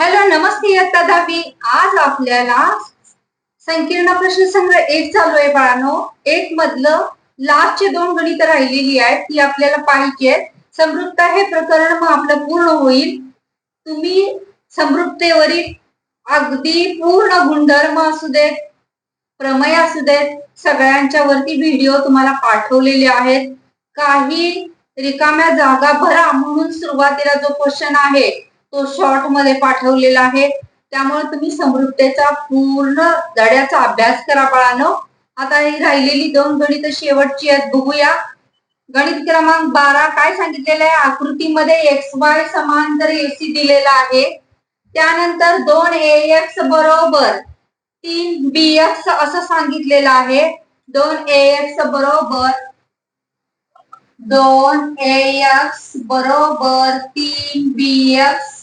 Hello नमस्ते इयत्ता दहावी. आज आपल्याला संकीर्ण प्रश्न संग्रह एक चालू आहे बाळानो. एक मधलं लास्टचे दोन गणित राहिलेली आहेत ती आपल्याला पाहिजे समृद्धता हे प्रकरण मग आपलं पूर्ण होईल. तुम्ही समृद्धतेवरील अगदी पूर्ण गुणधर्म असू देत प्रमेय असू देत सगळ्यांच्या वरती व्हिडिओ तुम्हाला पाठवलेले आहेत. काही रिकाम्या जागा भरा म्हणून सुरुवातीला जो क्वेश्चन आहे तो शॉर्टमध्ये पाठवलेला आहे. त्यामुळे तुम्ही समृद्धतेचा पूर्ण धड्याचा अभ्यास करा बाळानो. आता ही राहिलेली दोन गणित शेवटची आहेत. बघूया. गणित क्रमांक बारा काय सांगितलेलं आहे? आकृतीमध्ये एक्स वाय समांतर एसी दिलेला आहे. त्यानंतर दोन ए एक्स बरोबर तीन बी एक्स असं सांगितलेलं आहे. दोन ए एक्स बरोबर दोन ए एक्स बरोबर तीन बी एक्स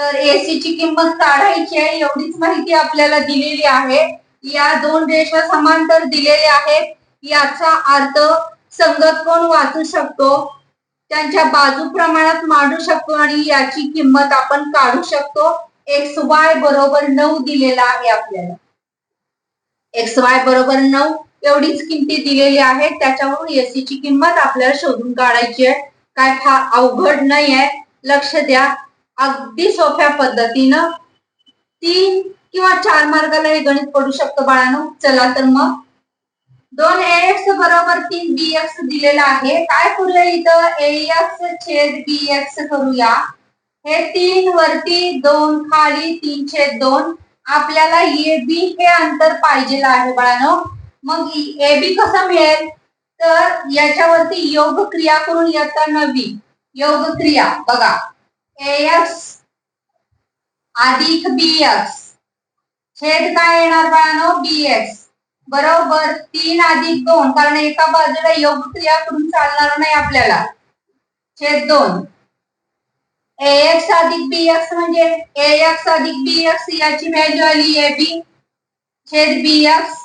तर एसी ची किंमत काढायची आहे एवढीच माहिती आपल्याला दिलेली आहे. या दोन रेषा समांतर दिलेल्या आहेत. याचा अर्थ संगत कोण वाचू शकतो? त्यांच्या बाजू प्रमाणात मांडू शकतो आणि याची किंमत आपण काढू शकतो. एक्स वाय बरोबर नऊ दिलेला आहे आपल्याला. एक्स वाय बरोबर नऊ एवढीच किमती दिलेली आहे. त्याच्यावरून एसी ची किंमत आपल्याला शोधून काढायची आहे. काय फार अवघड नाही आहे लक्ष द्या. अगदी सोप्या पद्धतीनं तीन किंवा चार मार्गाला हे गणित पडू शकतो बाळांनो. चला तर मग. दोन ए एक्स बरोबर तीन बी एक्स दिलेला आहे. काय करूया इथं? ए एक्स छेद बी एक्स करूया. हे तीन वरती दोन खाली तीन छेद दोन. आपल्याला ए बी हे अंतर पाहिजे आहे बाळानो. मग ए बी कसं मिळेल? तर याच्यावरती योग क्रिया करून येताना नवी. योग क्रिया बघा. एक्स अधिक बी एक्स छेद काय येणार बाळानो? बी एक्स बरोबर तीन अधिक दोन कारण एका बाजूला योग क्रिया करून चालणार नाही आपल्याला. छेद दोन. ए एक्स अधिक बी एक्स म्हणजे ए एक्स अधिक बी एक्स याची व्हॅल्यू आली ए बी छेद बी एक्स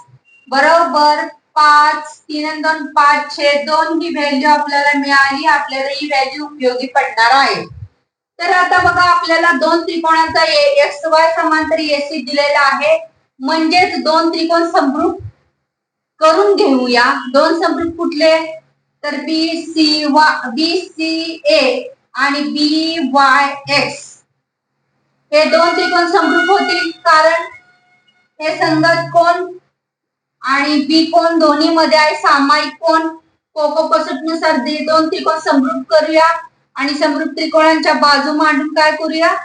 बरोबर पाच तीन दोन पाच छेद दोन ही व्हॅल्यू आपल्याला मिळाली. आपल्याला ही व्हॅल्यू उपयोगी पडणार आहे. तर आता बघा आपल्याला दोन त्रिकोणाचा एक्स वाय समांतर एसी दिलेला आहे. म्हणजेच दोन त्रिकोण समृद्ध करून घेऊया. दोन समृद्ध कुठले? तर बी सी वा बी सी ए आणि बी वाय एक्स हे दोन त्रिकोण समृद्ध होतील. कारण हे संगत कोण? आणि बी कोण? दोन्ही मध्ये आहे सामायिक कोण? कोको नुसार दोन त्रिकोण समृद्ध करूया. आणि समृद्ध त्रिकोणांच्या बाजू मांडून काय करूया?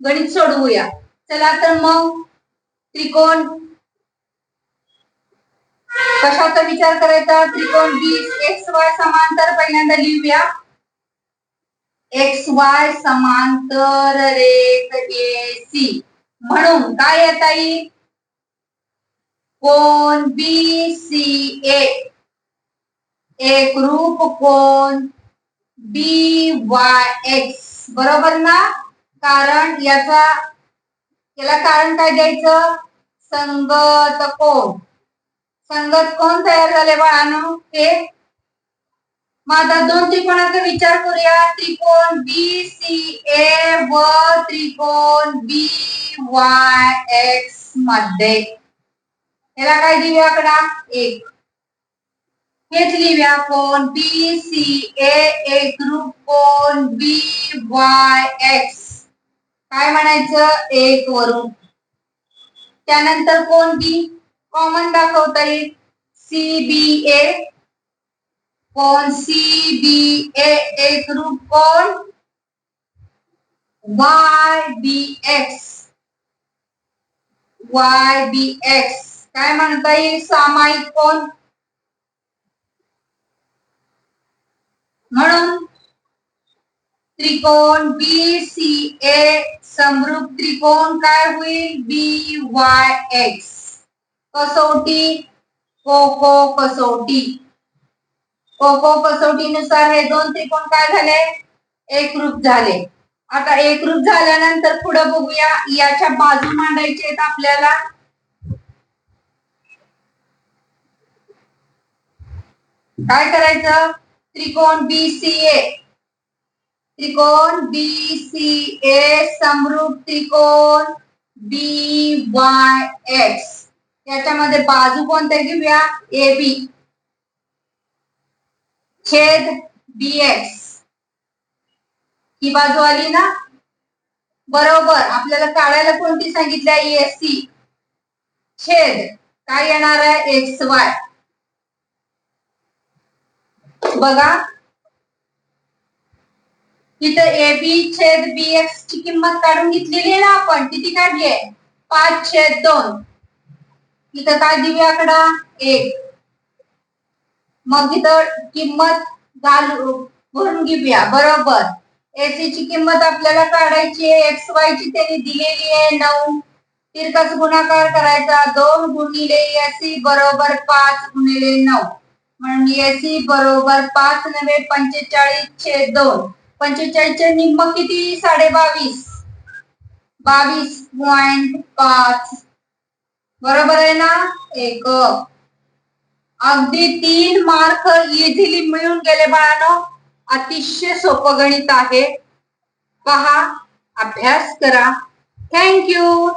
गणित सोडवूया. चला तर मग त्रिकोण कशाचा विचार करायचा? त्रिकोण बी एक्स वाय समांतर पहिल्यांदा लिहूया. एक्स वाय समांतर रेख ए सी म्हणून काय येता येईल कोण बी सी ए एक रूप कोण बी वाय एक्स बरोबर ना? कारण याचा याला कारण काय द्यायचं? संगत कोण? संगत कोण तयार झाले बाळानो? हे? आता दोन त्रिकोणाचा विचार करूया. त्रिकोण बी सी ए व त्रिकोण बी वाय एक्समध्ये. याला काय देऊया आकडा एक. घेतली लिहूया कोण बी सी ए एक ग्रुप कोण बी वाय एक्स काय म्हणायचं? एक वरून त्यानंतर कोण बी कॉमन दाखवता येईल. सी बी ए कोण? सी बी ए एक ग्रुप कोण Y B X Y B X काय म्हणता येईल? सामायिक कोण म्हणून त्रिकोण बी सी ए समरूप त्रिकोण काय होईल? बी वाय एक्स कसोटी? कोको कसोटी. कोको कसोटीनुसार हे दोन त्रिकोण काय झाले? एकरूप झाले. आता एकरूप झाल्यानंतर पुढे बघूया. याच्या बाजू मांडायचे आहेत आपल्याला. काय करायचं? त्रिकोण बी सी ए त्रिकोण बी सी ए समरूप त्रिकोण बी वाय एक्स याच्यामध्ये बाजू कोणत्या घेऊया? ए बी छेद बी एक्स ही बाजू आली ना? बरोबर. आपल्याला काढायला कोणती सांगितली आहे? एस सी छेद. काय येणार आहे? एक्स वाय बघा. इथं ए बी छेद बी एक्स ची किंमत काढून घेतलेली आहे ना आपण. किती काढली आहे? पाच छेद दोन. तिथं काय देऊया आकडा? एक. मग इथं किंमत घालू भरून घेऊया. बरोबर. एसी ची किंमत आपल्याला काढायची आहे. एक्स वाय ची त्यांनी दिलेली आहे. नऊ. तिरकाच गुणाकार करायचा. दोन गुणिले एसी बरोबर पाच गुणिले नऊ. म्हणून बरोबर पाच नव्हे पंचेचाळीस छेद दोन. पंचेचाळीसचे निम्म किती? साडे बावीस बावीस पॉइंट पाच. बरोबर आहे ना? एक. अगदी तीन मार्क इझिली मिळून गेले बाळानो. अतिशय सोपं गणित आहे. पहा अभ्यास करा. थँक्यू